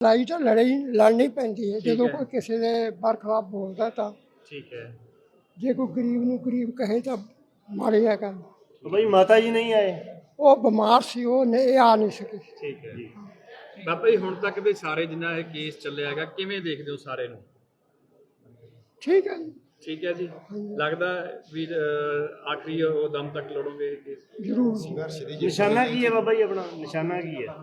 ਲੜਾਈ ਤਾਂ ਲੜਾਈ ਲੜਨੀ ਪੈਂਦੀ ਹੈ। ਜਦੋਂ। ਕੋਈ ਕਿਸੇ ਦੇ ਬਰਖਲਾਫ ਬੋਲਦਾ ਤਾਂ ਠੀਕ ਹੈ। ਜੇ ਕੋਈ ਗਰੀਬ ਨੂੰ ਗਰੀਬ ਕਹੇ ਤਾਂ ਹੈ ਗੱਲ ਬਈ ਮਾਤਾ ਜੀ ਨਹੀਂ ਆਏ? ਉਹ ਬਿਮਾਰ ਸੀ ਉਹ ਨਹੀਂ ਆ ਨਹੀਂ ਸਕੀ। ਠੀਕ ਹੈ ਬਾਬਾ ਜੀ ਹੁਣ ਤੱਕ ਵੀ ਸਾਰੇ ਜਿੰਨਾ ਇਹ ਕੇਸ ਚੱਲਿਆ ਹੈਗਾ ਕਿਵੇਂ ਦੇਖਦੇ ਹੋ ਸਾਰੇ ਨੂੰ? ਠੀਕ ਹੈ ਜੀ, ਠੀਕ ਹੈ ਜੀ। ਲੱਗਦਾ ਵੀ ਅਹ, ਆਖਰੀ ਉਹ ਦਮ ਤੱਕ ਲੜੋਗੇ ਇਹ ਕੇਸ? ਜ਼ਰੂਰ। ਨਿਸ਼ਾਨਾ ਕੀ ਹੈ ਬਾਬਾ ਜੀ ਆਪਣਾ? ਨਿਸ਼ਾਨਾ ਕੀ ਹੈ?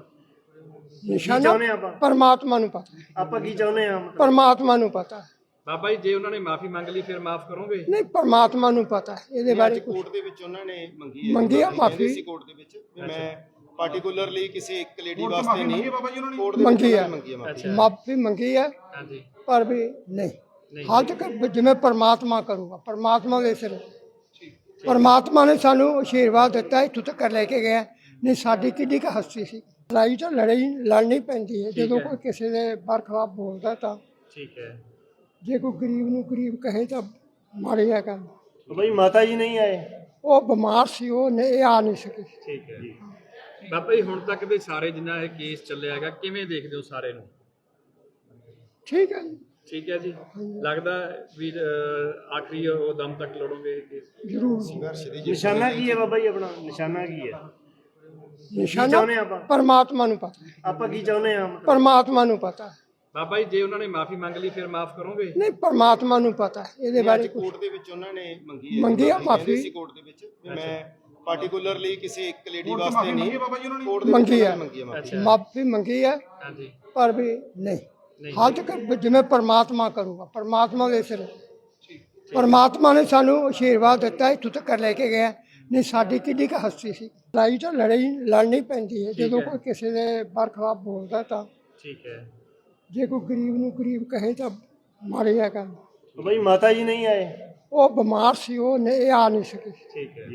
ਨਿਸ਼ਾਨਾ ਚਾਹੁੰਦੇ ਆਪਾਂ? ਪਰਮਾਤਮਾ ਨੂੰ ਪਤਾ ਹੈ। ਆਪਾਂ ਕੀ ਚਾਹੁੰਦੇ ਆ ਪਰਮਾਤਮਾ ਨੂੰ ਪਤਾ ਹੈ। ਬਾਬਾ ਜੀ ਜੇ ਉਹਨਾਂ ਨੇ ਮਾਫੀ ਮੰਗ ਲਈ ਫਿਰ ਮਾਫ ਕਰੋਗੇ? ਨਹੀਂ ਪਰਮਾਤਮਾ ਨੂੰ ਪਤਾ ਹੈ। ਇਹਦੇ ਬਾਰੇ ਕੋਰਟ ਦੇ ਵਿੱਚ ਉਹਨਾਂ ਨੇ ਮੰਗੀ ਹੈ। ਮੰਗੀ ਆ ਮਾਫ਼ੀ। ਸੀ ਕੋਰਟ ਦੇ ਵਿੱਚ ਵੀ ਮੈਂ ਪਾਰਟਿਕੂਲਰਲੀ ਕਿਸੇ ਇੱਕ ਲੇਡੀ ਵਾਸਤੇ ਨਹੀਂ। ਕੋਰਟ ਦੇ ਮੰਗੀ ਵਿੱਚ ਆ। ਉਹਨਾਂ ਨੇ ਮੰਗੀ ਹੈ ਮਾਫ਼ੀ। ਮਾਫੀ ਮੰਗੀ ਹੈ ਹਾਂਜੀ। ਪਰ ਵੀ ਨਹੀਂ। ਨਹੀਂ। ਹਾਲ ਤੱਕ ਜਿਵੇਂ ਪਰਮਾਤਮਾ ਕਰੂਗਾ ਪਰਮਾਤਮਾ ਦੇ ਸਿਰ। ਪਰਮਾਤਮਾ ਨੇ ਸਾਨੂੰ ਆਸ਼ੀਰਵਾਦ ਦਿੱਤਾ ਇੱਥੋਂ ਤੱਕ ਲੈ ਕੇ ਗਿਆ ਨਹੀਂ ਸਾਡੀ ਕਿੱਡੀ ਕੁ ਹਸਤੀ ਸੀ। ਲੜਾਈ ਤਾਂ ਲੜਾਈ ਲੜਨੀ ਪੈਂਦੀ ਹੈ। ਜਦੋਂ। ਕੋਈ ਕਿਸੇ ਦੇ ਬਰਖਲਾਫ ਬੋਲਦਾ ਤਾਂ ਠੀਕ ਹੈ। ਜੇ ਕੋਈ ਗਰੀਬ ਨੂੰ ਗਰੀਬ ਕਹੇ ਤਾਂ ਹੈ ਗੱਲ ਬਈ ਮਾਤਾ ਜੀ ਨਹੀਂ ਆਏ? ਉਹ ਬਿਮਾਰ ਸੀ ਉਹ ਨਹੀਂ ਆ ਨਹੀਂ ਸਕੀ। ਠੀਕ ਹੈ ਬਾਬਾ ਜੀ ਹੁਣ ਤੱਕ ਵੀ ਸਾਰੇ ਜਿੰਨਾ ਇਹ ਕੇਸ ਚੱਲਿਆ ਹੈਗਾ ਕਿਵੇਂ ਦੇਖਦੇ ਹੋ ਸਾਰੇ ਨੂੰ? ਠੀਕ ਹੈ। ਜੀ, ਠੀਕ ਹੈ ਜੀ। ਲੱਗਦਾ ਵੀ ਅਹ, ਆਖਰੀ ਉਹ ਦਮ ਤੱਕ ਲੜੋਗੇ ਇਹ ਕੇਸ? ਜ਼ਰੂਰ। ਨਿਸ਼ਾਨਾ ਕੀ ਹੈ ਬਾਬਾ ਜੀ ਆਪਣਾ? ਨਿਸ਼ਾਨਾ ਕੀ ਹੈ? ਨਿਸ਼ਾਨਾ ਚਾਹੁੰਦੇ ਆਪਾਂ? ਪਰਮਾਤਮਾ ਨੂੰ ਪਤਾ ਹੈ। ਆਪਾਂ ਕੀ ਚਾਹੁੰਦੇ ਆ ਪਰਮਾਤਮਾ ਨੂੰ ਪਤਾ ਹੈ। ਬਾਬਾ ਜੀ ਜੇ ਉਹਨਾਂ ਨੇ ਮਾਫੀ ਮੰਗ ਲਈ ਫਿਰ ਮਾਫ ਕਰੋਗੇ? ਨਹੀਂ ਪਰਮਾਤਮਾ ਨੂੰ ਪਤਾ ਹੈ। ਇਹਦੇ ਬਾਰੇ ਕੋਰਟ ਦੇ ਵਿੱਚ ਉਹਨਾਂ ਨੇ ਮੰਗੀ ਹੈ ਮੰਗੀ ਆ ਮਾਫ਼ੀ। ਸੀ ਕੋਰਟ ਦੇ ਵਿੱਚ ਵੀ ਮੈਂ ਪਾਰਟਿਕੂਲਰਲੀ ਕਿਸੇ ਇੱਕ ਲੇਡੀ ਵਾਸਤੇ ਨਹੀਂ ਕੋਰਟ ਦੇ ਵਿੱਚ ਮੰਗੀ ਉਹਨਾਂ ਆ। ਨੇ ਮੰਗੀ ਹੈ ਮਾਫ਼ੀ। ਮਾਫੀ ਮੰਗੀ ਹੈ ਹਾਂਜੀ। ਪਰ ਵੀ ਨਹੀਂ। ਨਹੀਂ। ਹਾਲ ਤੱਕ ਜਿਵੇਂ ਪਰਮਾਤਮਾ ਕਰੂਗਾ ਪਰਮਾਤਮਾ ਦੇ ਸਿਰ। ਪਰਮਾਤਮਾ ਨੇ ਸਾਨੂੰ ਆਸ਼ੀਰਵਾਦ ਦਿੱਤਾ ਇੱਥੋਂ ਤੱਕ ਲੈ ਕੇ ਗਿਆ ਨਹੀਂ ਸਾਡੀ ਕਿੱਡੀ ਕੁ ਹਸਤੀ ਸੀ। ਲੜਾਈ ਤਾਂ ਲੜਾਈ ਲੜਨੀ ਪੈਂਦੀ ਹੈ। ਜਦੋਂ। ਕੋਈ ਕਿਸੇ ਦੇ ਬਰਖਲਾਫ ਬੋਲਦਾ ਤਾਂ ਠੀਕ ਹੈ। ਜੇ ਕੋਈ ਗਰੀਬ ਨੂੰ ਗਰੀਬ ਕਹੇ ਤਾਂ ਹੈ ਗੱਲ ਬਈ ਮਾਤਾ ਜੀ ਨਹੀਂ ਆਏ? ਉਹ ਬਿਮਾਰ ਸੀ ਉਹ ਨਹੀਂ ਆ ਨਹੀਂ ਸਕੀ। ਠੀਕ ਹੈ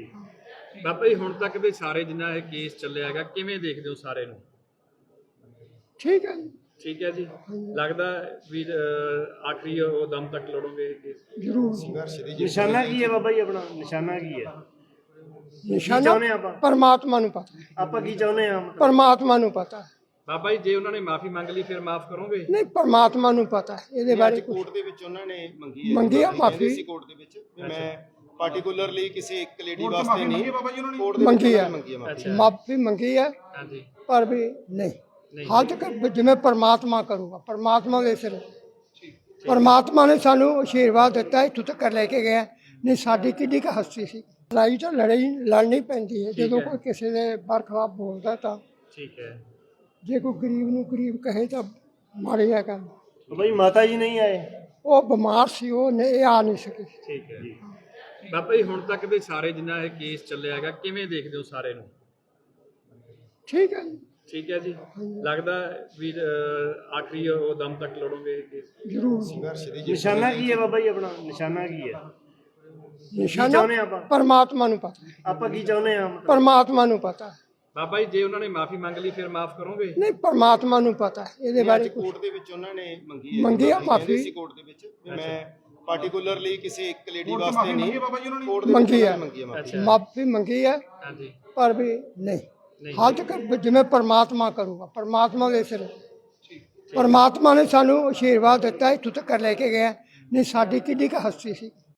ਬਾਬਾ ਜੀ ਹੁਣ ਤੱਕ ਵੀ ਸਾਰੇ ਜਿੰਨਾ ਇਹ ਕੇਸ ਚੱਲਿਆ ਹੈਗਾ ਕਿਵੇਂ ਦੇਖਦੇ ਹੋ ਸਾਰੇ ਨੂੰ? ਠੀਕ ਹੈ। ਜੀ, ਠੀਕ ਹੈ ਜੀ। ਲੱਗਦਾ ਵੀ ਅਹ, ਆਖਰੀ ਉਹ ਦਮ ਤੱਕ ਲੜੋਗੇ ਇਹ ਕੇਸ? ਜ਼ਰੂਰ। ਸੰਘਰਸ਼ ਦੀ ਨਿਸ਼ਾਨਾ ਕੀ ਹੈ ਬਾਬਾ ਜੀ ਆਪਣਾ? ਨਿਸ਼ਾਨਾ ਕੀ ਹੈ? ਨਿਸ਼ਾਨਾ ਚਾਹੁੰਦੇ ਆਪਾਂ? ਪਰਮਾਤਮਾ ਨੂੰ ਪਤਾ ਹੈ। ਆਪਾਂ ਕੀ ਚਾਹੁੰਦੇ ਆ ਪਰਮਾਤਮਾ ਨੂੰ ਪਤਾ ਹੈ। ਬਾਬਾ ਜੀ ਜੇ ਉਹਨਾਂ ਨੇ ਮਾਫੀ ਮੰਗ ਲਈ ਫਿਰ ਮਾਫ ਕਰੋਗੇ? ਨਹੀਂ ਪਰਮਾਤਮਾ ਨੂੰ ਪਤਾ ਹੈ। ਇਹਦੇ ਬਾਰੇ ਕੁਛ ਕੋਰਟ ਦੇ ਵਿੱਚ ਉਹਨਾਂ ਨੇ ਮੰਗੀ ਹੈ। ਮੰਗੀ ਆ ਮਾਫ਼ੀ। ਸੀ ਕੋਰਟ ਦੇ ਵਿੱਚ। ਵੀ ਮੈਂ ਪਾਰਟਿਕੂਲਰਲੀ ਕਿਸੇ ਇੱਕ ਲੇਡੀ ਵਾਸਤੇ ਨਹੀਂ ਕੋਰਟ ਦੇ ਵਿੱਚ ਮੰਗੀ ਉਹਨਾਂ ਆ। ਨੇ ਮੰਗੀ ਹੈ ਮਾਫ਼ੀ। ਮੰਗੀ ਹੈ ਹਾਂਜੀ। ਪਰ ਵੀ ਨਹੀਂ। ਨਹੀਂ। ਹਾਲ ਤੱਕ ਜਿਵੇਂ ਪਰਮਾਤਮਾ ਕਰੂਗਾ ਪਰਮਾਤਮਾ ਦੇ ਸਿਰ। ਪਰਮਾਤਮਾ ਨੇ ਸਾਨੂੰ ਆਸ਼ੀਰਵਾਦ ਦਿੱਤਾ ਇੱਥੋਂ ਤੱਕ ਲੈ ਕੇ ਗਿਆ ਨਹੀਂ ਸਾਡੀ ਕਿੱਡੀ ਕੁ ਹਸਤੀ ਸੀ। ਲੜਾਈ ਤਾਂ ਲੜਾਈ ਲੜਨੀ ਪੈਂਦੀ ਹੈ। ਜਦੋਂ। ਕੋਈ ਕਿਸੇ ਦੇ ਬਰਖਲਾਫ ਬੋਲਦਾ ਤਾਂ ਠੀਕ ਹੈ। ਜੇ ਕੋਈ ਗਰੀਬ ਨੂੰ ਗਰੀਬ ਕਹੇ ਤਾਂ ਹੈ ਗੱਲ। ਬਈ ਮਾਤਾ ਜੀ ਨਹੀਂ ਆਏ? ਉਹ ਬਿਮਾਰ ਸੀ ਉਹ ਨਹੀਂ ਆ ਨਹੀਂ ਸਕੀ। ਠੀਕ ਹੈ ਬਾਬਾ ਜੀ ਹੁਣ ਤੱਕ ਵੀ ਸਾਰੇ ਜਿੰਨਾ ਇਹ ਕੇਸ ਚੱਲਿਆ ਹੈਗਾ ਕਿਵੇਂ ਦੇਖਦੇ ਹੋ ਸਾਰੇ ਨੂੰ? ਠੀਕ ਹੈ ਜੀ, ਠੀਕ ਹੈ ਜੀ। ਲੱਗਦਾ ਵੀ ਅਹ, ਆਖਰੀ ਉਹ ਦਮ ਤੱਕ ਲੜੋਗੇ ਇਹ ਕੇਸ ਜ਼ਰੂਰ। ਦੀ ਨਿਸ਼ਾਨਾ ਕੀ ਹੈ ਬਾਬਾ ਜੀ ਆਪਣਾ? ਨਿਸ਼ਾਨਾ ਕੀ ਹੈ? ਚਾਹੁੰਦੇ ਆਪਾਂ? ਪਰਮਾਤਮਾ ਨੂੰ ਪਤਾ ਹੈ। ਆਪਾਂ ਕੀ ਚਾਹੁੰਦੇ ਆ ਪਰਮਾਤਮਾ ਨੂੰ ਪਤਾ ਹੈ। ਬਾਬਾ ਜੀ ਜੇ ਉਹਨਾਂ ਨੇ ਮਾਫੀ ਮੰਗ ਲਈ ਫਿਰ ਮਾਫ ਕਰੋਗੇ? ਨਹੀਂ ਪਰਮਾਤਮਾ ਨੂੰ ਪਤਾ ਹੈ। ਇਹਦੇ ਬਾਰੇ ਕੁਛ ਕੋਰਟ ਦੇ ਵਿੱਚ ਉਹਨਾਂ ਨੇ ਮੰਗੀ ਹੈ। ਮੰਗੀ ਆ ਮਾਫ਼ੀ। ਸੀ ਕੋਰਟ ਦੇ ਵਿੱਚ। ਵੀ ਮੈਂ ਪਾਰਟਿਕੂਲਰਲੀ ਕਿਸੇ ਇੱਕ ਲੇਡੀ ਵਾਸਤੇ ਨਹੀਂ ਕੋਰਟ ਦੇ ਵਿੱਚ ਮੰਗੀ ਉਹਨਾਂ ਆ। ਨੇ ਮੰਗੀ ਹੈ ਮਾਫ਼ੀ। ਮੰਗੀ ਹੈ ਹਾਂਜੀ। ਪਰ ਵੀ ਨਹੀਂ। ਨਹੀਂ। ਹਾਲ ਤੱਕ ਜਿਵੇਂ ਪਰਮਾਤਮਾ ਕਰੂਗਾ ਪਰਮਾਤਮਾ ਦੇ ਸਿਰ। ਪਰਮਾਤਮਾ ਨੇ ਸਾਨੂੰ ਆਸ਼ੀਰਵਾਦ ਦਿੱਤਾ ਇੱਥੋਂ ਤੱਕ ਲੈ ਕੇ ਗਿਆ ਨਹੀਂ ਸਾਡੀ ਕਿੱਡੀ ਕੁ ਹਸਤੀ ਸੀ।